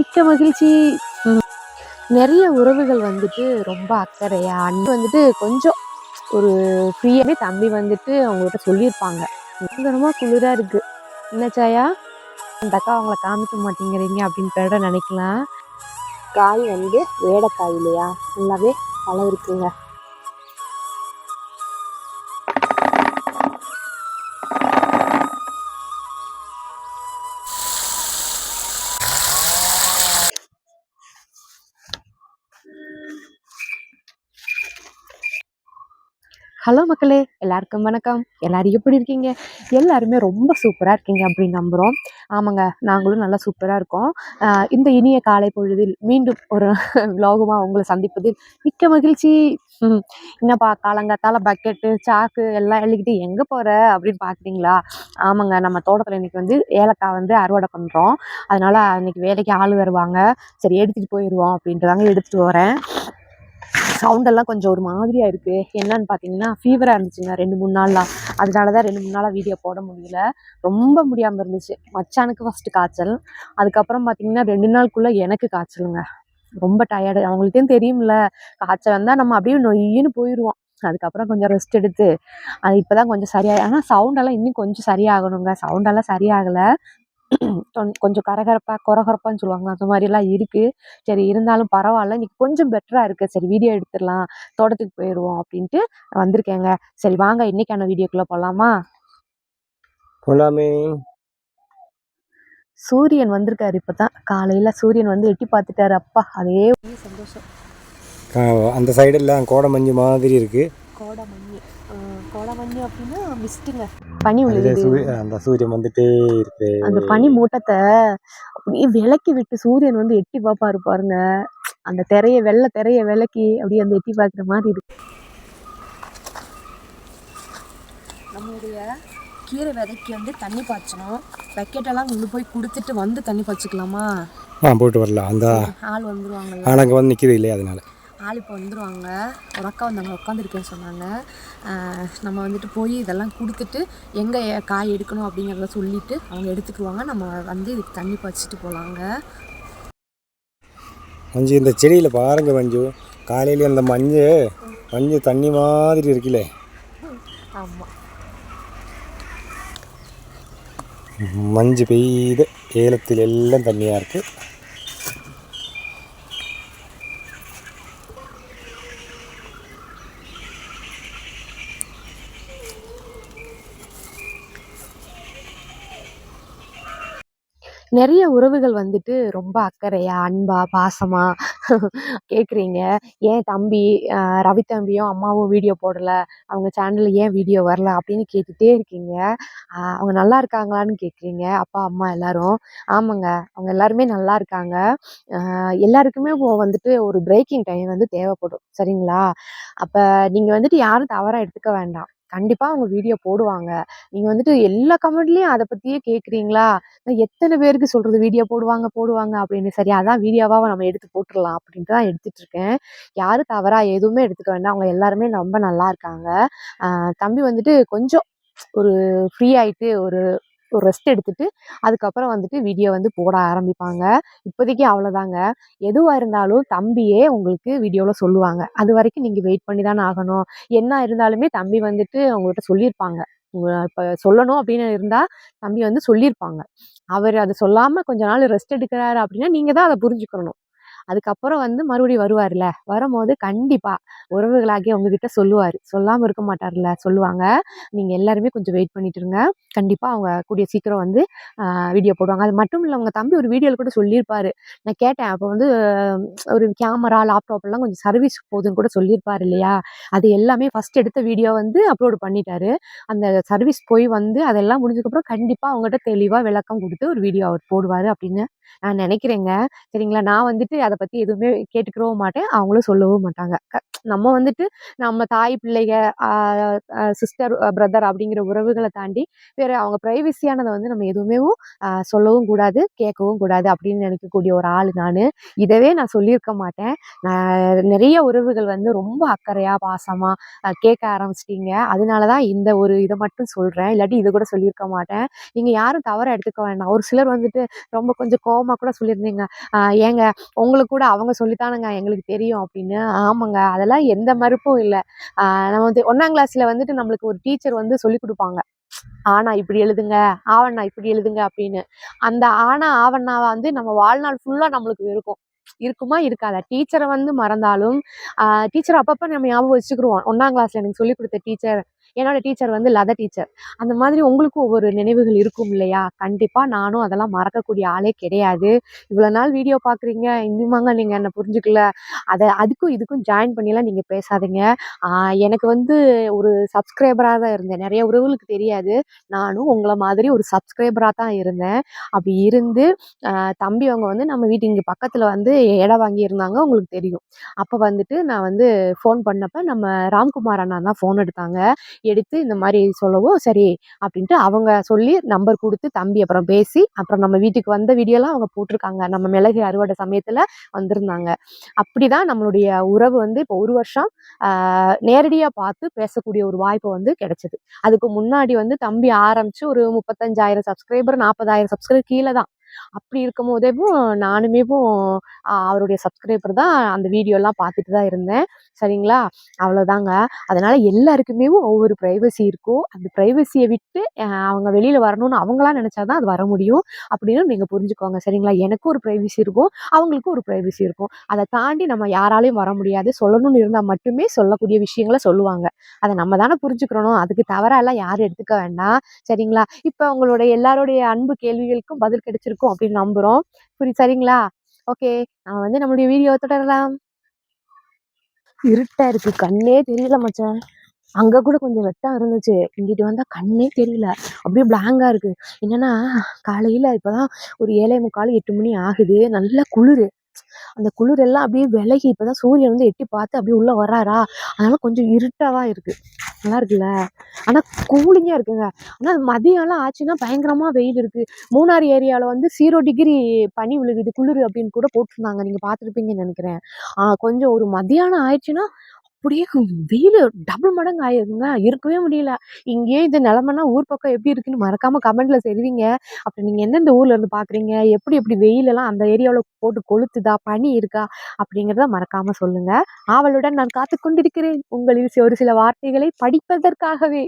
மிக்க மகிழ்ச்சி. நிறைய உறவுகள் வந்துட்டு ரொம்ப அக்கறையா. அன்பு வந்துட்டு கொஞ்சம் ஒரு ஃப்ரீயாகவே தம்பி வந்துட்டு அவங்கள்ட்ட சொல்லியிருப்பாங்க. பயங்கரமாக குளிராக இருக்குது என்ன சாயா? அந்த அக்கா அவங்கள காமிக்க மாட்டேங்கிறீங்க அப்படின்னு நினைக்கலாம். காய் வந்து வேடைக்காய் இல்லையா? நல்லாவே பழம் இருக்குங்க. ஹலோ மக்களே எல்லாருக்கும் வணக்கம். எல்லாரும் எப்படி இருக்கீங்க? எல்லாருமே ரொம்ப சூப்பராக இருக்கீங்க அப்படின்னு நம்புகிறோம் ஆமாங்க நாங்களும் நல்லா சூப்பராக இருக்கோம். இந்த இனிய காலை பொழுதில் மீண்டும் ஒரு விலோகமாக உங்களை சந்திப்பதில் மிக்க மகிழ்ச்சி. என்னப்பா காலங்காத்தால பக்கெட்டு சாக்கு எல்லாம் எழுதிக்கிட்டு எங்கே போகிற அப்படின்னு பார்க்குறீங்களா ஆமாங்க நம்ம தோட்டத்தில் இன்றைக்கி வந்து ஏலக்காய் வந்து அறுவடை பண்ணுறோம் அதனால் இன்னைக்கு வேலைக்கு ஆள் வருவாங்க. சரி எடுத்துகிட்டு போயிடுவோம் அப்படின்றதாங்க எடுத்துகிட்டு வரேன் சவுண்டெல்லாம் கொஞ்சம் ஒரு மாதிரியாக இருக்குது என்னன்னு பார்த்தீங்கன்னா ஃபீவராக இருந்துச்சுங்க ரெண்டு மூணு நாள்லாம். அதனால தான் ரெண்டு மூணு நாளாக வீடியோ போட முடியல. ரொம்ப முடியாமல் இருந்துச்சு. மச்சானுக்கு ஃபஸ்ட்டு காய்ச்சல். அதுக்கப்புறம் பார்த்தீங்கன்னா ரெண்டு நாளுக்குள்ளே எனக்கு காய்ச்சலுங்க. ரொம்ப டயர்டு அவங்களுக்கும் தெரியும்ல காய்ச்சல் வந்தால் நம்ம அப்படியே நொய்யின்னு போயிடுவோம் அதுக்கப்புறம் கொஞ்சம் ரெஸ்ட் எடுத்து அது இப்போ தான் கொஞ்சம் சரியாக ஆனால் சவுண்டெல்லாம் இன்னும் கொஞ்சம் சரியாகணுங்க. சவுண்டெல்லாம் சரியாகலை. கொஞ்சம் கரகரப்பா கொரகொரப்பான்னு சொல்லுவாங்க. அந்த மாதிரிலாம் இருக்குது சரி இருந்தாலும் பரவாயில்ல. இன்னைக்கு கொஞ்சம் பெட்டராக இருக்குது சரி வீடியோ எடுத்துடலாம். தோட்டத்துக்கு போயிடுவோம் அப்படின்ட்டு வந்திருக்கேங்க. சரி வாங்க. இன்னைக்கான வீடியோக்குள்ளே போகலாமா போலாமே. சூரியன் வந்திருக்காரு இப்போ தான் காலையில் சூரியன் வந்து எட்டி பார்த்துட்டாரு. அப்பா அதே சந்தோஷம். அந்த சைடெல்லாம் கோடை மஞ்சு மாதிரி இருக்கு. கோடை மഞ്ഞ് கோடை மഞ്ഞ് அப்படின்னா மிஸ்ட்டுங்க பனி சூ- அந்த சூரியன் வந்துட்டே இருக்கு. அந்த பனி மூட்டத்தை அப்படியே விலக்கி விட்டு சூரியன் வந்து எட்டி பார்ப்பாரு பாருங்க. அந்த திரைய வெள்ளை திரைய விலக்கி அப்படியே அந்த எட்டி பார்க்குற மாதிரி இருக்கு. நம்மளுடைய கீரை விதைக்கு வந்து தண்ணி பாய்ச்சணும். பக்கெட்டெல்லாம் கொண்டு போய் கொடுத்துட்டு வந்து தண்ணி பாய்ச்சிக்கலாமா? ஆ போயிட்டு வரலாம். அந்த ஆள் வந்துருவாங்கல்ல. ஆனால் அங்கே வந்து நிற்கிது இல்லையா அதனால. ஆள் இப்போ வந்துருவாங்க. ஒரு அக்கா வந்தாங்க உட்காந்துருக்கேன்னு சொன்னாங்க. நம்ம வந்துட்டு போய் இதெல்லாம் கொடுத்துட்டு எங்கே காய் எடுக்கணும் அப்படிங்கிறத சொல்லிட்டு அவங்க எடுத்துக்குவாங்க நம்ம வந்து இதுக்கு தண்ணி பாய்ச்சிட்டு போகலாங்க மஞ்சு இந்த செடியில் பாருங்க மஞ்சு. காலையில அந்த மஞ்சு மஞ்சு தண்ணி மாதிரி இருக்குல்ல. ஆமாம் மஞ்சு பெய்து ஏலத்தில் எல்லாம் தண்ணியாக இருக்கு. நிறைய உறவுகள் வந்துட்டு ரொம்ப அக்கறையா அன்பா பாசமா கேட்குறீங்க ஏன் தம்பி ரவி தம்பியும் அம்மாவும் வீடியோ போடல அவங்க சேனலில் ஏன் வீடியோ வரல அப்படின்னு கேட்டுகிட்டே இருக்கீங்க. அவங்க நல்லா இருக்காங்களான்னு கேட்குறீங்க அப்பா அம்மா எல்லாரும். ஆமாங்க அவங்க எல்லாருமே நல்லா இருக்காங்க. எல்லாருக்குமே இப்போ வந்துட்டு ஒரு பிரேக்கிங் டைம் வந்து தேவைப்படும். சரிங்களா? அப்போ நீங்கள் வந்துட்டு யாரும் தவறாக எடுத்துக்க வேண்டாம். கண்டிப்பாக அவங்க வீடியோ போடுவாங்க. நீங்கள் வந்துட்டு எல்லா கமெண்ட்லேயும் அதை பற்றியே கேட்குறீங்களா நான் எத்தனை பேருக்கு சொல்கிறது வீடியோ போடுவாங்க போடுவாங்க அப்படின்னு. சரி அதான் வீடியோவாக நம்ம எடுத்து போட்டுடலாம் அப்படின்ட்டு தான் எடுத்துகிட்டு இருக்கேன். யாரும் தவறாக எதுவுமே எடுத்துக்க வேண்டாம். அவங்க எல்லாருமே ரொம்ப நல்லா இருக்காங்க. தம்பி வந்துட்டு கொஞ்சம் ஒரு ஃப்ரீ ஆயிட்டு ஒரு ஒரு ரெஸ்ட் எடுத்துகிட்டு அதுக்கப்புறம் வந்துட்டு வீடியோ வந்து போட ஆரம்பிப்பாங்க. இப்போதைக்கு அவ்வளோதாங்க. எதுவாக இருந்தாலும் தம்பியே உங்களுக்கு வீடியோவில் சொல்லுவாங்க. அது வரைக்கும் நீங்கள் வெயிட் பண்ணி தானே ஆகணும். என்ன இருந்தாலுமே தம்பி வந்துட்டு அவங்கள்ட்ட சொல்லியிருப்பாங்க. இப்போ சொல்லணும் அப்படின்னு இருந்தால் தம்பி வந்து சொல்லியிருப்பாங்க. அவர் அதை சொல்லாமல் கொஞ்ச நாள் ரெஸ்ட் எடுக்கிறாரு அப்படின்னா நீங்கள் தான் அதை புரிஞ்சுக்கணும். அதுக்கப்புறம் வந்து மறுபடியும் வருவார்ல. வரும்போது கண்டிப்பாக உறவுகளாகிய உங்ககிட்ட சொல்லுவார். சொல்லாமல் இருக்க மாட்டார்ல. சொல்லுவாங்க. நீங்கள் எல்லாருமே கொஞ்சம் வெயிட் பண்ணிட்டு இருங்க கண்டிப்பாக அவங்க கூடிய சீக்கிரம் வந்து வீடியோ போடுவாங்க. அது மட்டும் இல்லை அவங்க தம்பி ஒரு வீடியோவில் கூட சொல்லியிருப்பாரு. நான் கேட்டேன். அப்போ வந்து ஒரு கேமரா லேப்டாப் எல்லாம் கொஞ்சம் சர்வீஸ் போகுதுன்னு கூட சொல்லியிருப்பாரு இல்லையா? அது எல்லாமே ஃபர்ஸ்ட் எடுத்த வீடியோ வந்து அப்லோடு பண்ணிட்டாரு. அந்த சர்வீஸ் போய் வந்து அதெல்லாம் முடிஞ்சதுக்கப்புறம் கண்டிப்பாக அவங்ககிட்ட தெளிவாக விளக்கம் கொடுத்து ஒரு வீடியோ அவர் போடுவார் அப்படின்னு நான் நினைக்கிறேங்க. சரிங்களா? நான் வந்துட்டு அதை பற்றி எதுவுமே கேட்டுக்கிறவும் மாட்டேன். அவங்களும் சொல்லவும் மாட்டாங்க. க நம்ம வந்துட்டு நம்ம தாய் பிள்ளைக சிஸ்டர் பிரதர் அப்படிங்கிற உறவுகளை தாண்டி வேறு அவங்க ப்ரைவசியானதை வந்து நம்ம எதுவுமே சொல்லவும் கூடாது கேட்கவும் கூடாது அப்படின்னு நினைக்கக்கூடிய ஒரு ஆள் நான். இதவே நான் சொல்லியிருக்க மாட்டேன். நான் நிறைய உறவுகள் வந்து ரொம்ப அக்கறையாக பாசமாக கேட்க ஆரம்பிச்சிட்டிங்க. அதனால தான் இந்த ஒரு இதை மட்டும் சொல்கிறேன் இல்லாட்டி இதை கூட சொல்லியிருக்க மாட்டேன். நீங்கள் யாரும் தவறாக எடுத்துக்க வேண்டாம். ஒரு சிலர் வந்துட்டு ரொம்ப கொஞ்சம் கோ கோபமாக கூட சொல்லியிருந்தீங்க. ஏங்க உங்களுக்கு கூட அவங்க சொல்லித்தானுங்க எங்களுக்கு தெரியும் அப்படின்னு. ஆமாங்க அதெல்லாம் எந்த மறுப்பும் இல்லை. நம்ம வந்து ஒன்றாம் கிளாஸில் வந்துட்டு நம்மளுக்கு ஒரு டீச்சர் வந்து சொல்லி கொடுப்பாங்க. ஆனா இப்படி எழுதுங்க ஆவண்ணா இப்படி எழுதுங்க அப்படின்னு. அந்த ஆனா ஆவண்ணாவை வந்து நம்ம வாழ்நாள் ஃபுல்லாக நம்மளுக்கு இருக்கும். இருக்குமா இருக்காதா? டீச்சரை வந்து மறந்தாலும் டீச்சர் அப்பப்போ நம்ம ஞாபகம் வச்சுக்கிருவோம். ஒன்றாம் கிளாஸில் எனக்கு சொல்லி கொடுத்த டீச்சர் என்னோட டீச்சர் வந்து லத டீச்சர் அந்த மாதிரி உங்களுக்கும் ஒவ்வொரு நினைவுகள் இருக்கும் இல்லையா? கண்டிப்பாக நானும் அதெல்லாம் மறக்கக்கூடிய ஆளே கிடையாது. இவ்வளோ நாள் வீடியோ பார்க்குறீங்க. இன்னுமாங்க நீங்கள் என்னை புரிஞ்சுக்கல. அதை அதுக்கும் இதுக்கும் ஜாயின் பண்ணிலாம் நீங்கள் பேசாதீங்க. எனக்கு வந்து ஒரு சப்ஸ்கிரைபராக தான் இருந்தேன். நிறைய உறவுகளுக்கு தெரியாது. நானும் உங்களை மாதிரி ஒரு சப்ஸ்கிரைபராக தான் இருந்தேன். அப்படி இருந்து தம்பி அவங்க வந்து நம்ம வீட்டு இங்கே பக்கத்தில் வந்து இடம் வாங்கியிருந்தாங்க உங்களுக்கு தெரியும். அப்போ வந்துட்டு நான் வந்து ஃபோன் பண்ணப்போ நம்ம ராம்குமார் அண்ணா தான் ஃபோன் எடுத்தாங்க. எடுத்து இந்த மாதிரி சொல்லவும் சரி அப்படின்ட்டு அவங்க சொல்லி நம்பர் கொடுத்து தம்பி அப்புறம் பேசி அப்புறம் நம்ம வீட்டுக்கு வந்த வீடியோலாம் அவங்க போட்டிருக்காங்க. நம்ம மிளகு அறுவடை சமயத்தில் வந்திருந்தாங்க. அப்படி தான் நம்மளுடைய உறவு வந்து இப்போ ஒரு வருஷம் நேரடியாக பார்த்து பேசக்கூடிய ஒரு வாய்ப்பு வந்து கிடைச்சிது. அதுக்கு முன்னாடி வந்து தம்பி ஆரம்பித்து ஒரு முப்பத்தஞ்சாயிரம் சப்ஸ்கிரைபர் நாற்பதாயிரம் சப்ஸ்கிரைபர் கீழே தான். அப்படி இருக்கும் போதேவும் நானுமேவும் அவருடைய சப்ஸ்கிரைபர் தான் அந்த வீடியோலாம் பார்த்துட்டு தான் இருந்தேன். சரிங்களா? அவ்வளோதாங்க. அதனால் எல்லாருக்குமே ஒவ்வொரு ப்ரைவசி இருக்கும். அந்த ப்ரைவசியை விட்டு அவங்க வெளியில் வரணும்னு அவங்களாம் நினச்சா தான் அது வர முடியும். அப்படின்னு நீங்கள் புரிஞ்சுக்கோங்க. சரிங்களா? எனக்கும் ஒரு ப்ரைவசி இருக்கும். அவங்களுக்கும் ஒரு ப்ரைவசி இருக்கும். அதை தாண்டி நம்ம யாராலையும் வர முடியாது. சொல்லணும்னு இருந்தால் மட்டுமே சொல்லக்கூடிய விஷயங்களை சொல்லுவாங்க. அதை நம்ம தானே புரிஞ்சுக்கிறணும். அதுக்கு தவறாலாம் யாரும் எடுத்துக்க வேண்டாம். சரிங்களா? இப்போ அவங்களுடைய எல்லாருடைய அன்பு கேள்விகளுக்கும் பதில் கிடைச்சிருக்கும் அப்படின்னு நம்புகிறோம் புரி சரிங்களா? ஓகே. நான் வந்து நம்மளுடைய வீடியோ தொடரலாம். இருட்டா இருக்கு. கண்ணே தெரியல மச்சான். அங்க கூட கொஞ்சம் வெட்டம் இருந்துச்சு. இங்கிட்டு வந்தா கண்ணே தெரியல. அப்படியே பிளாங்கா இருக்கு. என்னன்னா காலையில இப்பதான் ஒரு ஏழை முக்கால் எட்டு மணி ஆகுது. நல்ல குளிர். அந்த குளிர் எல்லாம் அப்படியே விலகி இப்பதான் சூரியன் வந்து எட்டி பார்த்து அப்படியே உள்ள வராரா அதனால கொஞ்சம் இருட்டாவா இருக்கு. நல்லா இருக்குல்ல? ஆனால் கூலிங்காக இருக்குங்க. ஆனால் மதியம்லாம் ஆச்சுன்னா பயங்கரமாக வெயில் இருக்குது மூணார் ஏரியாவில் வந்து ஜீரோ டிகிரி பனி விழுகுது குளிர் அப்படின்னு கூட போட்டிருந்தாங்க. நீங்கள் பார்த்துருப்பீங்கன்னு நினைக்கிறேன். கொஞ்சம் ஒரு மதியானம் ஆயிடுச்சுன்னா அப்படியே வெயில் டபுள் மடங்கு ஆயிருங்க இருக்கவே முடியல. இங்கேயே இந்த நிலமைனா ஊர் பக்கம் எப்படி இருக்குன்னு மறக்காம கமெண்ட்ல தெரிவிங்க அப்புறம் நீங்க எந்தெந்த ஊர்ல இருந்து பாக்குறீங்க? எப்படி எப்படி வெயிலெல்லாம் அந்த ஏரியாவில் போட்டு கொளுத்துதா? பனி இருக்கா? அப்படிங்கிறத மறக்காம சொல்லுங்க. ஆவலுடன் நான் காத்து கொண்டிருக்கிறேன். உங்களில் ஒரு சில வார்த்தைகளை படிப்பதற்காகவே.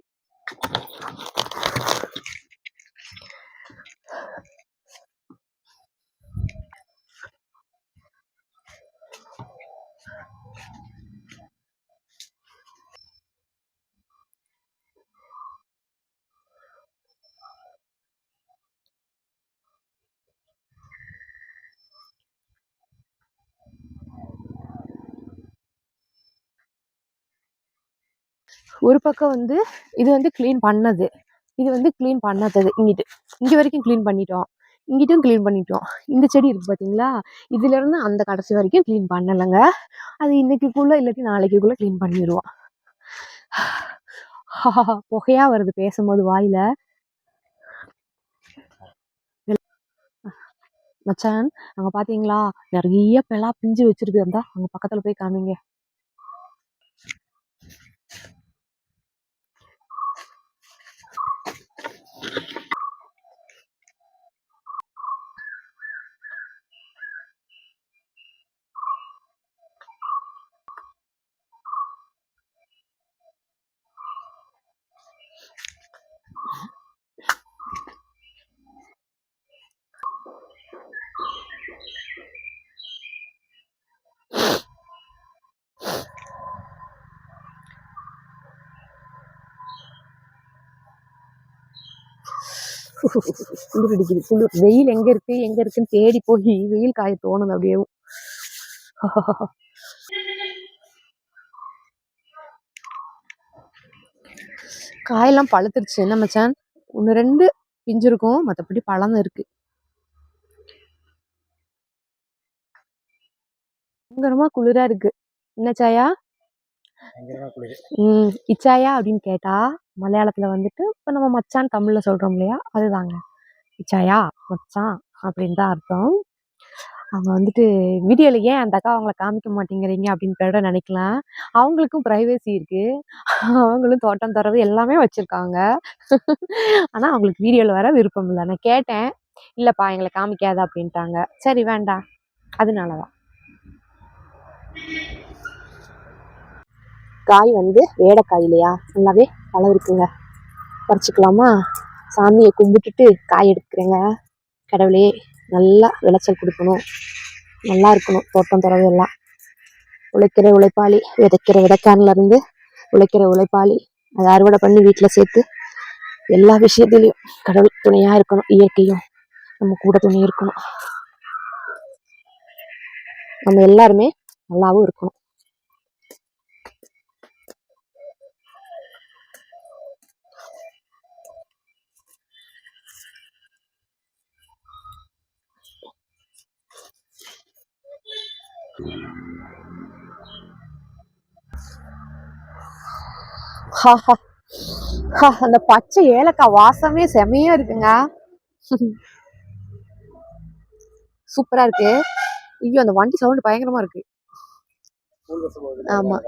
ஒரு பக்கம் வந்து இது வந்து க்ளீன் பண்ணது. இது வந்து க்ளீன் பண்ணாதது. இங்கிட்டு இங்கே வரைக்கும் க்ளீன் பண்ணிட்டோம். இங்கிட்டும் க்ளீன் பண்ணிட்டோம். இந்த செடி இருக்குது பார்த்தீங்களா இதுலேருந்து அந்த கடைசி வரைக்கும் க்ளீன் பண்ணலைங்க. அது இன்னைக்குள்ளே இல்லாட்டி நாளைக்குள்ளே க்ளீன் பண்ணிடுவோம் புகையாக வருது பேசும்போது வாயில். மச்சான் அங்கே பார்த்தீங்களா நிறைய பெலா பிஞ்சு வச்சிருக்கு. அந்த அங்கே பக்கத்தில் போய் காமிங்க. குளிர் அடிக்குது. குளிர். வெயில் எங்க இருக்கு? எங்க இருக்குன்னு தேடி போய் வெயில் காய தோணுது அப்படியே. காயெல்லாம் பழுத்துருச்சு. என்ன மச்சான்? ஒன்று ரெண்டு பிஞ்சு இருக்கும் மற்றபடி பழம் இருக்கு. பயங்கரமா குளிரா இருக்கு. என்ன சாயா? பயங்கரமாக குளிர். ம். இச்சாயா அப்படின்னு கேட்டா மலையாளத்துல வந்துட்டு இப்போ நம்ம மச்சான் தமிழ்ல சொல்றோம் இல்லையா? அதுதாங்க. இச்சாயா மச்சான் அப்படின்னு தான் அர்த்தம். அவங்க வந்துட்டு வீடியோல ஏன் அந்த அக்கா அவங்கள காமிக்க மாட்டேங்கிறீங்க? அப்படின்னு கூட நினைக்கலாம். அவங்களுக்கும் ப்ரைவேசி இருக்கு. அவங்களும் தோட்டம் தரவு எல்லாமே வச்சிருக்காங்க. ஆனா அவங்களுக்கு வீடியோல வர விருப்பம் இல்லை. நான் கேட்டேன். இல்லப்பா எங்களை காமிக்காத அப்படின்ட்டாங்க. சரி வேண்டாம். அதனாலதான். காய் வந்து வேடைக்காய் இல்லையா? நல்லாவே பழம் இருக்குங்க பறிச்சுக்கலாமா? சாமியை கும்பிட்டுட்டு காய் எடுக்கிறேங்க. கடவுளே நல்லா விளைச்சல் கொடுக்கணும். நல்லா இருக்கணும் தோட்டம் துறவு எல்லாம். உழைக்கிற உழைப்பாளி விதைக்கிற விதைக்காரன்ல இருந்து உழைக்கிற உழைப்பாளி அதை அறுவடை பண்ணி வீட்டில் சேர்த்து எல்லா விஷயத்துலையும் கடவுள் துணையாக இருக்கணும் இயற்கையும். நம்ம கூட துணை இருக்கணும். நம்ம எல்லாருமே நல்லாவும் இருக்கணும். ஹாஹா. ஹா, அந்த பச்சை ஏலக்காய் வாசமே செமையா இருக்குங்க. சூப்பரா இருக்கு. ஐயோ அந்த வண்டி சவுண்ட் பயங்கரமா இருக்கு. ஆமா.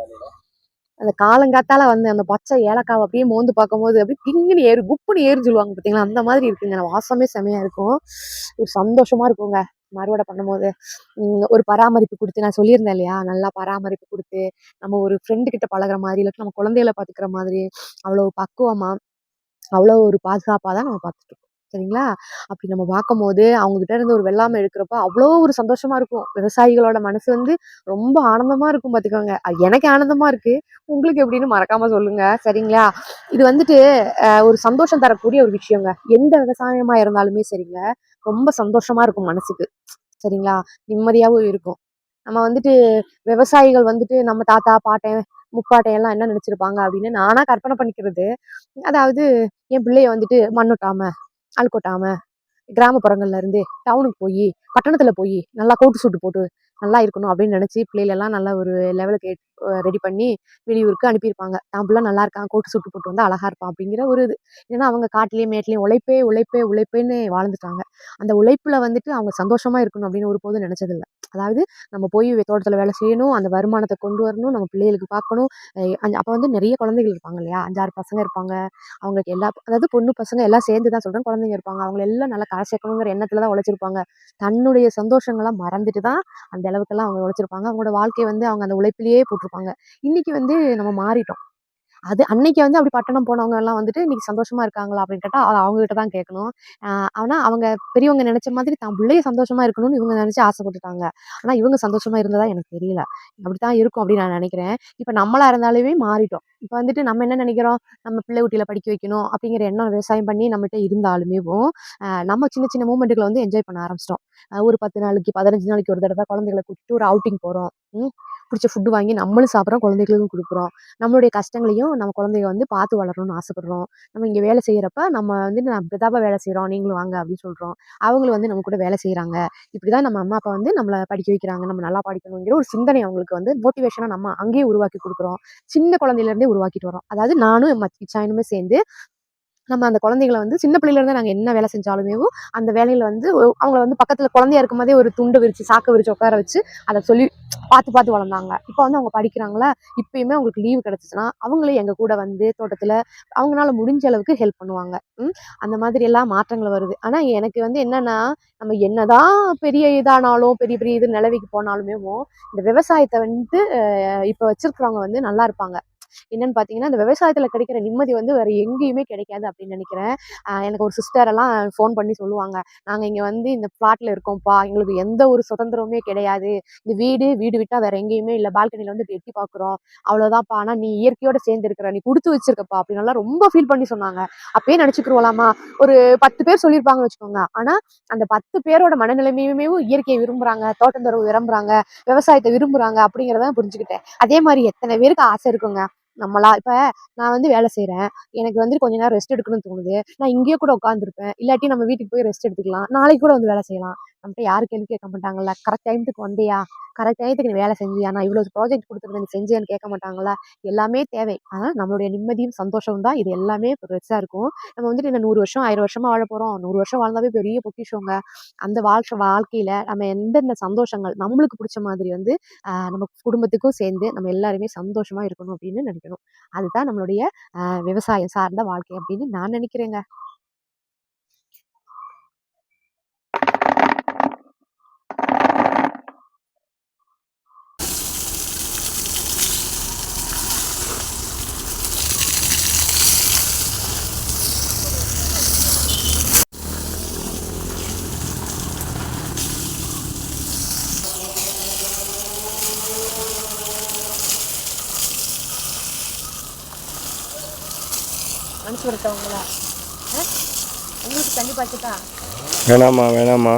அந்த காலங்காத்தால வந்து அந்த பச்சை ஏலக்காவை அப்படியே மோந்து பார்க்கும்போது அப்படியே கிங்குன்னு ஏறு குப்புன்னு ஏறுன்னு சொல்லுவாங்க பார்த்தீங்களா அந்த மாதிரி இருக்குங்க. வாசமே செமையா இருக்கும். ஒரு சந்தோஷமா இருக்குங்க. அறுவடை பண்ணும்போது ஒரு பராமரிப்பு கொடுத்து நான் சொல்லியிருந்தேன் இல்லையா? நல்லா பராமரிப்பு கொடுத்து நம்ம ஒரு ஃப்ரெண்டு கிட்ட பழகுற மாதிரி இல்லாட்டி நம்ம குழந்தைகளை பார்த்துக்கிற மாதிரி அவ்வளோ பக்குவமாக அவ்வளோ ஒரு பாதுகாப்பாக தான் நம்ம பார்த்துட்டு இருக்கோம் சரிங்களா? அப்படி நம்ம பார்க்கும்போது போது அவங்ககிட்ட இருந்து ஒரு வெள்ளாமை எடுக்கிறப்ப அவ்வளோ ஒரு சந்தோஷமா இருக்கும். விவசாயிகளோட மனசு வந்து ரொம்ப ஆனந்தமா இருக்கும் பார்த்துக்கோங்க அது எனக்கு ஆனந்தமா இருக்கு. உங்களுக்கு எப்படின்னு மறக்காம சொல்லுங்க. சரிங்களா? இது வந்துட்டு ஒரு சந்தோஷம் தரக்கூடிய ஒரு விஷயங்க. எந்த விவசாயமா இருந்தாலுமே சரிங்க. ரொம்ப சந்தோஷமா இருக்கும் மனசுக்கு. சரிங்களா? நிம்மதியாகவும் இருக்கும். நம்ம வந்துட்டு விவசாயிகள் வந்துட்டு நம்ம தாத்தா பாட்டன் முப்பாட்டையெல்லாம் என்ன நினைச்சிருப்பாங்க அப்படின்னு நானா கற்பனை பண்ணிக்கிறது. அதாவது என் பிள்ளைய வந்துட்டு மண்ணொட்டாம அழுக்கொட்டாம கிராமப்புறங்கள்ல இருந்து டவுனுக்கு போய் பட்டணத்துல போய் நல்லா கோட்டு சூட்டு போட்டு நல்லா இருக்கணும் அப்படின்னு நினைச்சு பிள்ளைகளெல்லாம் நல்லா ஒரு லெவலுக்கு ரெடி பண்ணி வெளியூருக்கு அனுப்பியிருப்பாங்க. தான் பிள்ளை நல்லா இருக்கான் கோட்டு சுட்டு போட்டு வந்து அழகாக இருப்பான் அப்படிங்கிற ஒரு இது. ஏன்னா அவங்க காட்டுலயும் மேட்லேயும் உழைப்பே உழைப்பே உழைப்பேன்னு வாழ்ந்துட்டாங்க. அந்த உழைப்பில் வந்துட்டு அவங்க சந்தோஷமாக இருக்கணும் அப்படின்னு ஒரு போதும் நினச்சதில்லை. அதாவது நம்ம போய் தோட்டத்தில் வேலை செய்யணும் அந்த வருமானத்தை கொண்டு வரணும் நம்ம பிள்ளைகளுக்கு பார்க்கணும். அப்போ வந்து நிறைய குழந்தைகள் இருப்பாங்க இல்லையா? அஞ்சாறு பசங்க இருப்பாங்க. அவங்களுக்கு எல்லா அதாவது பொண்ணு பசங்க எல்லாம் சேர்ந்து தான் சொல்கிறேன் குழந்தைங்க இருப்பாங்க. அவங்க எல்லாம் நல்லா கரை சேர்க்கணுங்கிற எண்ணத்தில் தான் உழைச்சிருப்பாங்க. தன்னுடைய சந்தோஷங்கள்லாம் மறந்துட்டு தான் அந்த அளவுக்கெல்லாம் அவங்க உழைச்சிருப்பாங்க. அவங்களோட வாழ்க்கையை வந்து அவங்க அந்த உழைப்பிலேயே போட்டிருப்பாங்க. இன்னைக்கு வந்து நம்ம மாறிட்டோம். அது அன்னைக்கு வந்து அப்படி பட்டணம் போனவங்க எல்லாம் வந்துட்டு இன்னைக்கு சந்தோஷமா இருக்காங்களா? அப்படின்னு கேட்டால் அவங்க கிட்ட தான் கேட்கணும் ஆனால் அவங்க பெரியவங்க நினைச்ச மாதிரி தான் பிள்ளைய சந்தோஷமா இருக்கணும்னு இவங்க நினைச்சு ஆசைப்பட்டுட்டாங்க. ஆனால் இவங்க சந்தோஷமா இருந்ததா எனக்கு தெரியல. அப்படித்தான் இருக்கும் அப்படின்னு நான் நினைக்கிறேன். இப்போ நம்மளா இருந்தாலுமே மாறிட்டோம். இப்போ வந்துட்டு நம்ம என்ன நினைக்கிறோம்? நம்ம பிள்ளை குட்டியில படிக்க வைக்கணும் அப்படிங்கிற எண்ணம் விவசாயம் பண்ணி நம்மகிட்ட இருந்தாலுமே நம்ம சின்ன சின்ன மூமெண்ட்டுகளை வந்து என்ஜாய் பண்ண ஆரம்பிச்சிட்டோம். ஒரு பத்து நாளைக்கு பதினஞ்சு நாளைக்கு ஒரு தடவை குழந்தைகளை கூப்பிட்டு ஒரு அவுட்டிங் போகிறோம் பிடிச்ச ஃபுட்டு வாங்கி நம்மளும் சாப்பிட்றோம் குழந்தைகளுக்கும் கொடுக்குறோம். நம்மளுடைய கஷ்டங்களையும் நம்ம குழந்தைய வந்து பார்த்து வளரணும்னு ஆசைப்படுறோம். நம்ம இங்கே வேலை செய்கிறப்ப நம்ம வந்து நான் பிரதாபா வேலை செய்கிறோம் நீங்களும் வாங்க அப்படின்னு சொல்கிறோம் அவங்களும் வந்து நம்ம கூட வேலை செய்கிறாங்க இப்படி தான் நம்ம அம்மா அப்பா வந்து நம்மளை படிக்க வைக்கிறாங்க. நம்ம நல்லா படிக்கணுங்கிற ஒரு சிந்தனை அவங்களுக்கு வந்து மோட்டிவேஷனாக நம்ம அங்கேயே உருவாக்கி கொடுக்குறோம். சின்ன குழந்தையிலேருந்தே உருவாக்கிட்டு வரோம் அதாவது நானும் மச்சானுமே சேர்ந்து நம்ம அந்த குழந்தைகளை வந்து சின்ன பிள்ளையிலேருந்து நாங்கள் என்ன வேலை செஞ்சாலுமே அந்த வேலையில் வந்து அவங்கள வந்து பக்கத்தில் குழந்தையா இருக்கும் போதே ஒரு துண்டு விரிச்சு சாக்கு விரிச்சு உட்கார வச்சு அதை சொல்லி பார்த்து பார்த்து வளர்ந்தாங்க. இப்போ வந்து அவங்க படிக்கிறாங்களா? இப்பயுமே அவங்களுக்கு லீவு கிடச்சிச்சுன்னா அவங்களே எங்கள் கூட வந்து தோட்டத்தில் அவங்களால முடிஞ்ச அளவுக்கு ஹெல்ப் பண்ணுவாங்க. அந்த மாதிரி எல்லாம் மாற்றங்கள் வருது. ஆனால் எனக்கு வந்து என்னன்னா நம்ம என்னதான் பெரிய இதானாலும் பெரிய பெரிய இது நிலவிக்கு போனாலுமே இந்த விவசாயத்தை வந்து இப்போ வச்சிருக்கிறவங்க வந்து நல்லா இருப்பாங்க. என்னன்னு பார்த்தீங்கன்னா இந்த விவசாயத்தில் கிடைக்கிற நிம்மதி வந்து வேற எங்கேயுமே கிடைக்காது அப்படின்னு நினைக்கிறேன். ஆஹ் எனக்கு ஒரு சிஸ்டர் எல்லாம் ஃபோன் பண்ணி சொல்லுவாங்க. நாங்கள் இங்கே வந்து இந்த பிளாட்ல இருக்கோம்ப்பா. எங்களுக்கு எந்த ஒரு சுதந்திரமுமே கிடையாது. இந்த வீடு வீடு விட்டா வேற எங்கேயுமே இல்லை. பால்கனியில் வந்து எட்டி பார்க்குறோம் அவ்வளோதான்ப்பா ஆனால் நீ இயற்கையோட சேர்ந்து இருக்கிற நீ கொடுத்து வச்சிருக்கப்பா. அப்படின்லாம் ரொம்ப ஃபீல் பண்ணி சொன்னாங்க. அப்பயே நினச்சிக்கிறோலாமா ஒரு பத்து பேர் சொல்லியிருப்பாங்கன்னு வச்சுக்கோங்க. ஆனால் அந்த பத்து பேரோட மனநிலைமையுமே இயற்கையை விரும்புறாங்க. தோட்டந்தரவு விரும்புறாங்க. விவசாயத்தை விரும்புறாங்க அப்படிங்கிறத புரிஞ்சுக்கிட்டேன். அதே மாதிரி எத்தனை பேருக்கு ஆசை இருக்குங்க. நம்மளா இப்போ நான் வந்து வேலை செய்கிறேன் எனக்கு வந்து கொஞ்ச நேரம் ரெஸ்ட் எடுக்கணும்னு தோணுது. நான் இங்கேயே கூட உட்காந்துருப்பேன் இல்லாட்டி நம்ம வீட்டுக்கு போய் ரெஸ்ட் எடுத்துக்கலாம். நாளைக்கு கூட வந்து வேலை செய்யலாம். நம்மகிட்ட யாரும் கேள்வி கேட்க மாட்டாங்கல்ல? கரெக்ட் டைமுக்கு வந்தியா? கரெக்ட் டைத்துக்கு நீ வேலை செஞ்சியா? நான் இவ்வளோ ப்ராஜெக்ட் கொடுத்துருந்தேன் நீ செஞ்சியான்னு கேட்க மாட்டாங்களா எல்லாமே தேவை. ஆனால் நம்மளுடைய நிம்மதியும் சந்தோஷமும் தான். இது எல்லாமே பெருசாக இருக்கும். நம்ம வந்துட்டு இந்த நூறு வருஷம் ஆயிரம் வருஷமாக வாழ போகிறோம் நூறு வருஷம் வாழ்ந்தாவே பெரிய பொக்கிஷங்க. அந்த வாழ்க்கை வாழ்க்கையில் நம்ம எந்தெந்த சந்தோஷங்கள் நம்மளுக்கு பிடிச்ச மாதிரி வந்து நம்ம குடும்பத்துக்கும் சேர்ந்து நம்ம எல்லாருமே சந்தோஷமாக இருக்கணும் அப்படின்னு நினைக்கிறேன். நினைக்கணும் அதுதான் நம்மளுடைய விவசாயம் சார்ந்த வாழ்க்கை அப்படின்னு நான் நினைக்கிறேங்க. மனசு வரட்டவங்களா உங்களுக்கு தண்ணி பாய்ச்சுட்டா வேணாம்மா வேணாம்மா.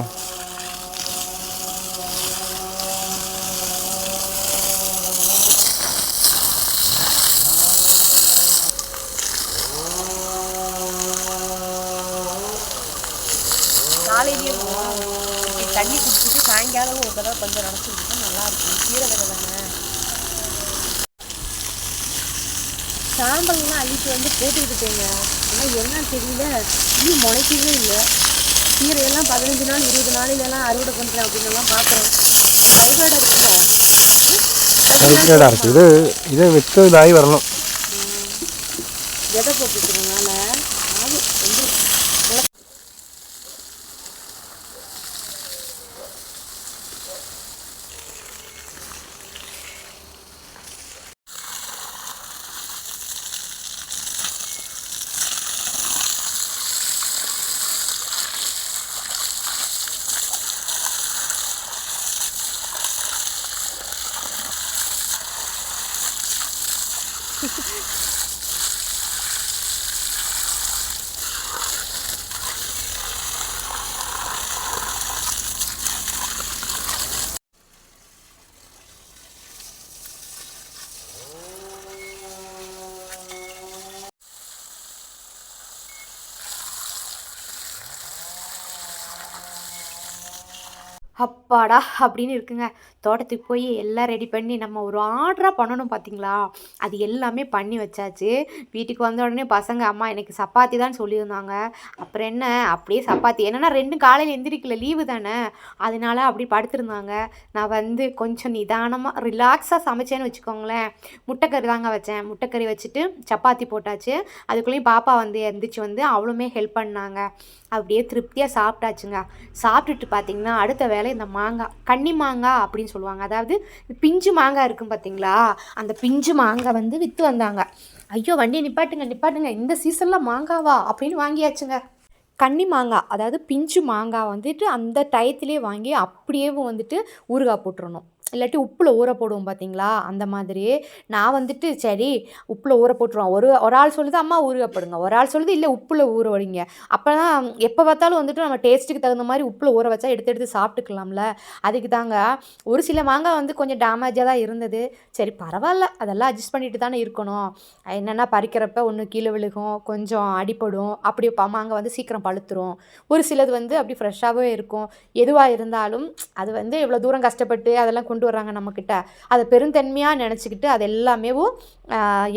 காலையிலேயும் இப்படி தண்ணி குடிச்சிட்டு சாயங்காலம் ஒரு தடவை கொஞ்சம் நினச்சிக்கிட்டா நல்லா இருக்கும். கீரை தானே? சாம்பல்லாம் அள்ளிட்டு வந்து போட்டுக்கிட்டுட்டேங்க. ஆனால் என்னன்னு தெரியல. இன்னும் முளைக்கவே இல்லை. கீரையெல்லாம் பதினஞ்சு நாள் இருபது நாளிலெல்லாம் அறுவடை பண்ணுறேன் அப்படின்னு எல்லாம் பார்க்குறேன். அறுவடை இருக்குங்க. அதுக்கேடா இருக்குது இது இதை விற்று இதாகி வரணும். விதை போட்டுக்கிறதுனால அது வந்து அப்பாடா அப்படின்னு இருக்குங்க. தோட்டத்துக்கு போய் எல்லாம் ரெடி பண்ணி நம்ம ஒரு ஆர்டராக பண்ணணும் பார்த்தீங்களா அது எல்லாமே பண்ணி வச்சாச்சு. வீட்டுக்கு வந்த உடனே பசங்க அம்மா எனக்கு சப்பாத்தி தான் சொல்லியிருந்தாங்க. அப்புறம் என்ன? அப்படியே சப்பாத்தி. என்னென்னா ரெண்டு காலையில் எந்திரிக்கல. லீவு தானே. அதனால அப்படி படுத்திருந்தாங்க. நான் வந்து கொஞ்சம் நிதானமாக ரிலாக்ஸாக சமைச்சேன்னு வச்சுக்கோங்களேன். முட்டைக்கறி தாங்க வச்சேன். முட்டைக்கறி வச்சுட்டு சப்பாத்தி போட்டாச்சு. அதுக்குள்ளேயும் பாப்பா வந்து எந்திரிச்சு வந்து அவளுமே ஹெல்ப் பண்ணாங்க. அப்படியே திருப்தியாக சாப்பிட்டாச்சுங்க. சாப்பிட்டுட்டு பார்த்தீங்கன்னா அடுத்த வேலை இந்த மாங்காய் கன்னி மாங்காய் அப்படின்னு சொல்லுவாங்க. அதாவது பிஞ்சு மாங்காய் இருக்கும் பார்த்தீங்களா அந்த பிஞ்சு மாங்காய் வந்து விற்று வந்தாங்க. ஐயோ வண்டியை நிப்பாட்டுங்க நிப்பாட்டுங்க. இந்த சீசனில் மாங்காவா அப்படின்னு வாங்கியாச்சுங்க. கன்னி மாங்காய் அதாவது பிஞ்சு மாங்காய் வந்துட்டு அந்த டயத்திலே வாங்கி அப்படியேவும் வந்துட்டு ஊறுகாய் போட்டுறணும். இல்லாட்டி உப்பில் ஊற போடுவோம் பார்த்தீங்களா அந்த மாதிரி. நான் வந்துட்டு சரி உப்பில் ஊற போட்டுருவோம். ஒரு ஒரு ஆள் சொல்லுது அம்மா ஊறுகாய் போடுங்க ஒரு ஆள் சொல்லுது இல்லை உப்பில் ஊற வைங்க. அப்போ தான் எப்போ பார்த்தாலும் வந்துட்டு நம்ம டேஸ்ட்டுக்கு தகுந்த மாதிரி உப்பில் ஊற வச்சா எடுத்து எடுத்து சாப்பிட்டுக்கலாம்ல. அதுக்கு தாங்க ஒரு சில மாங்காய் வந்து கொஞ்சம் டேமேஜாக தான் இருந்தது. சரி பரவாயில்ல. அதெல்லாம் அட்ஜஸ்ட் பண்ணிட்டு தானே இருக்கணும். என்னென்னா பறிக்கிறப்ப ஒன்று கீழே விழுகும் கொஞ்சம் அடிப்படும் அப்படி மாங்காய் வந்து சீக்கிரம் பழுத்துரும். ஒரு சிலது வந்து அப்படி ஃப்ரெஷ்ஷாகவே இருக்கும். எதுவாக இருந்தாலும் அது வந்து இவ்வளோ தூரம் கஷ்டப்பட்டு அதெல்லாம் கொண்டு கொண்டு வர்றாங்க நம்மக்கிட்ட. அதை பெருந்தன்மையாக நினச்சிக்கிட்டு அது எல்லாமே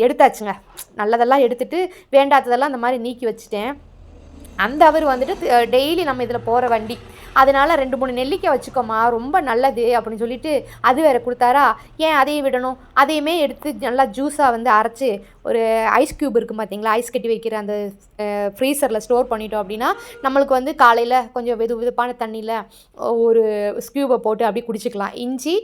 எடுத்தாச்சுங்க. நல்லதெல்லாம் எடுத்துட்டு வேண்டாததெல்லாம் அந்த மாதிரி நீக்கி வச்சுட்டேன். அந்த அவர் வந்துட்டு டெய்லி நம்ம இதில் போகிற வண்டி. அதனால் ரெண்டு மூணு நெல்லிக்காய் வச்சுக்கோமா ரொம்ப நல்லது அப்படின்னு சொல்லிட்டு அது வேற கொடுத்தாரா? ஏன் அதையும் விடணும்? அதையுமே எடுத்து நல்லா ஜூஸாக வந்து அரைச்சி ஒரு ஐஸ் க்யூப் இருக்குது பார்த்தீங்களா ஐஸ் கட்டி வைக்கிற அந்த ஃப்ரீசரில் ஸ்டோர் பண்ணிட்டோம் அப்படின்னா நம்மளுக்கு வந்து காலையில் கொஞ்சம் வெது வெதுப்பான தண்ணியில் ஒரு ஸ்க்யூபை போட்டு அப்படியே குடிச்சிக்கலாம். இஞ்சி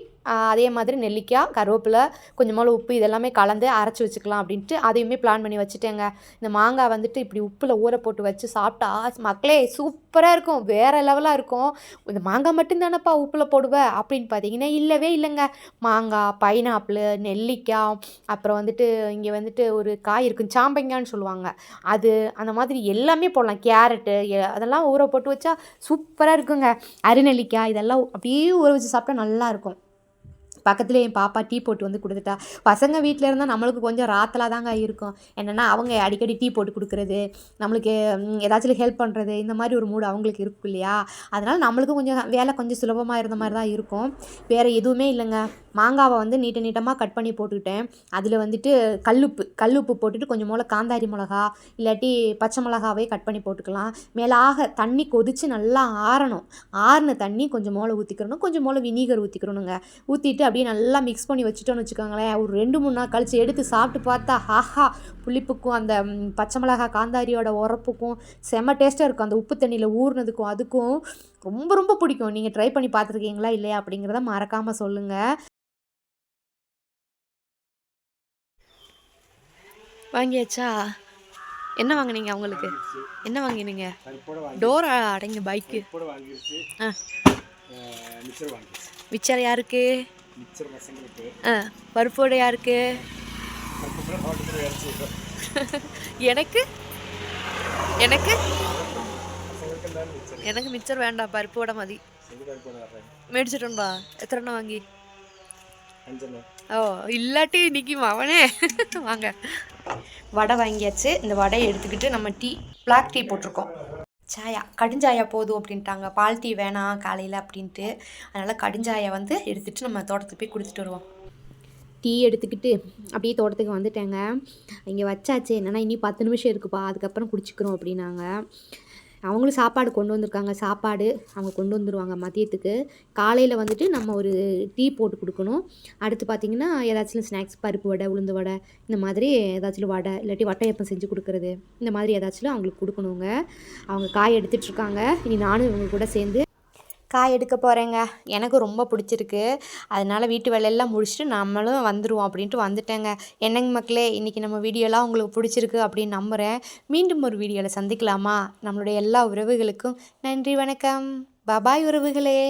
அதே மாதிரி நெல்லிக்காய் கருவேப்பிலை கொஞ்சமாக உப்பு இதெல்லாமே கலந்து அரைச்சி வச்சுக்கலாம் அப்படின்ட்டு அதையுமே பிளான் பண்ணி வச்சுட்டேங்க. இந்த மாங்காய் வந்துட்டு இப்படி உப்பில் ஊற போட்டு வச்சு சாப்பிட்டா மக்களே சூப்பராக இருக்கும். வேறு லெவலாக இருக்கும். இந்த மாங்காய் மட்டும்தானப்பா உப்பில் போடுவேன் அப்படின்னு பார்த்தீங்கன்னா இல்லவே இல்லைங்க. மாங்காய் பைனாப்பிள் நெல்லிக்காய் அப்புறம் வந்துட்டு இங்கே வந்துட்டு ஒரு காய் இருக்கும் சாம்பங்கான்னு சொல்லுவாங்க. அது அந்த மாதிரி எல்லாமே போடலாம். கேரட்டு அதெல்லாம் ஊற போட்டு வச்சா சூப்பராக இருக்குங்க. அரிநெல்லிக்காய் இதெல்லாம் அப்படியே ஊற வச்சு சாப்பிட்டா நல்லா இருக்கும் பக்கத்தில் என் பாப்பா டீ போட்டு வந்து கொடுத்துட்டா. பசங்க வீட்டில் இருந்தால் நம்மளுக்கு கொஞ்சம் ராத்தலாக தாங்க இருக்கும். என்னென்னா அவங்க அடிக்கடி டீ போட்டு கொடுக்குறது நம்மளுக்கு ஏதாச்சும் ஹெல்ப் பண்ணுறது இந்த மாதிரி ஒரு மூடு அவங்களுக்கு இருக்கும் இல்லையா? அதனால் நம்மளுக்கும் கொஞ்சம் வேலை கொஞ்சம் சுலபமாக இருந்த மாதிரி தான் இருக்கும். வேறு எதுவுமே இல்லைங்க. மாங்காவை வந்து நீட்ட நீட்டமாக கட் பண்ணி போட்டுக்கிட்டேன். அதில் வந்துட்டு கல்லுப்பு கல்லுப்பு போட்டுட்டு கொஞ்சம் போல் காந்தாரி மிளகா இல்லாட்டி பச்சை மிளகாவே கட் பண்ணி போட்டுக்கலாம். மேலாக தண்ணி கொதித்து நல்லா ஆறணும். ஆறின தண்ணி கொஞ்சம் மோளை ஊற்றிக்கிறணும் கொஞ்சம் மோளை வினிகர் ஊற்றிக்கிறணுங்க ஊற்றிட்டு அப்படியே நல்லா மிக்ஸ் பண்ணி வச்சுட்டோன்னு வச்சுக்கோங்களேன். ஒரு ரெண்டு மூணு நாள் கழித்து எடுத்து சாப்பிட்டு பார்த்தா ஹாஹா புளிப்புக்கும் அந்த பச்சை மிளகா காந்தாரியோட உரப்புக்கும் செம்ம டேஸ்ட்டாக இருக்கும். அந்த உப்பு தண்ணியில் ஊறினதுக்கும் அதுக்கும் ரொம்ப ரொம்ப பிடிக்கும். நீங்கள் ட்ரை பண்ணி பார்த்துருக்கீங்களா இல்லையா அப்படிங்கிறத மறக்காமல் சொல்லுங்கள் வாங்கியாச்சா? என்ன வாங்குனீங்க அவங்களுக்கு? என்ன வாங்கினீங்க? டோர் அடைங்க பைக்கு. ஆ. மிச்சர் யாருக்கு? ஆ பருப்போட யாருக்கு? எனக்கு? எனக்கு? எனக்கு மிச்சர் வேண்டாம் பருப்போட மதி. மேடிச்சிட்டோம்பா எத்தனை வாங்கி அஞ்சனா ஓ இல்லாட்டி இன்னைக்கு அவனே. வாங்க. வடை வாங்கியாச்சு. இந்த வடையை எடுத்துக்கிட்டு நம்ம டீ பிளாக் டீ போட்டிருக்கோம். சாயா கடுஞ்சாயா போதும் அப்படின்ட்டாங்க. பால் டீ வேணாம் காலையில் அப்படின்ட்டு. அதனால் கடுஞ்சாயா வந்து எடுத்துகிட்டு நம்ம தோட்டத்துக்கு போய் கொடுத்துட்டு வருவோம். டீ எடுத்துக்கிட்டு அப்படியே தோட்டத்துக்கு வந்துட்டேங்க. இங்கே வச்சாச்சு. என்னென்னா இனி பத்து நிமிஷம் இருக்குப்பா. அதுக்கப்புறம் குடிச்சிக்கிறோம் அப்படின்னாங்க. அவங்களும் சாப்பாடு கொண்டு வந்திருக்காங்க. சாப்பாடு அவங்க கொண்டு வந்துருவாங்க மதியத்துக்கு. காலையில் வந்துட்டு நம்ம ஒரு டீ போட்டு கொடுக்கணும். அடுத்து பார்த்திங்கன்னா ஏதாச்சும் ஸ்நாக்ஸ் பருப்பு வடை உளுந்து வடை இந்த மாதிரி ஏதாச்சும் வடை இல்லாட்டி வட்டையப்பம் செஞ்சு கொடுக்குறது. இந்த மாதிரி ஏதாச்சும் அவங்களுக்கு கொடுக்கணுங்க. அவங்க காய் எடுத்துகிட்ருக்காங்க இனி நானும் இவங்க கூட சேர்ந்து காய் எடுக்க போகிறேங்க எனக்கு ரொம்ப பிடிச்சிருக்கு. அதனால் வீட்டு வேலையெல்லாம் முடிச்சுட்டு நம்மளும் வந்துடுவோம் அப்படின்ட்டு வந்துட்டேங்க. என்னங்க மக்களே இன்றைக்கி நம்ம வீடியோலாம் உங்களுக்கு பிடிச்சிருக்கு அப்படின்னு நம்புகிறேன் மீண்டும் ஒரு வீடியோவில் சந்திக்கலாமா? நம்மளுடைய எல்லா உறவுகளுக்கும் நன்றி வணக்கம். பபாய் உறவுகளே.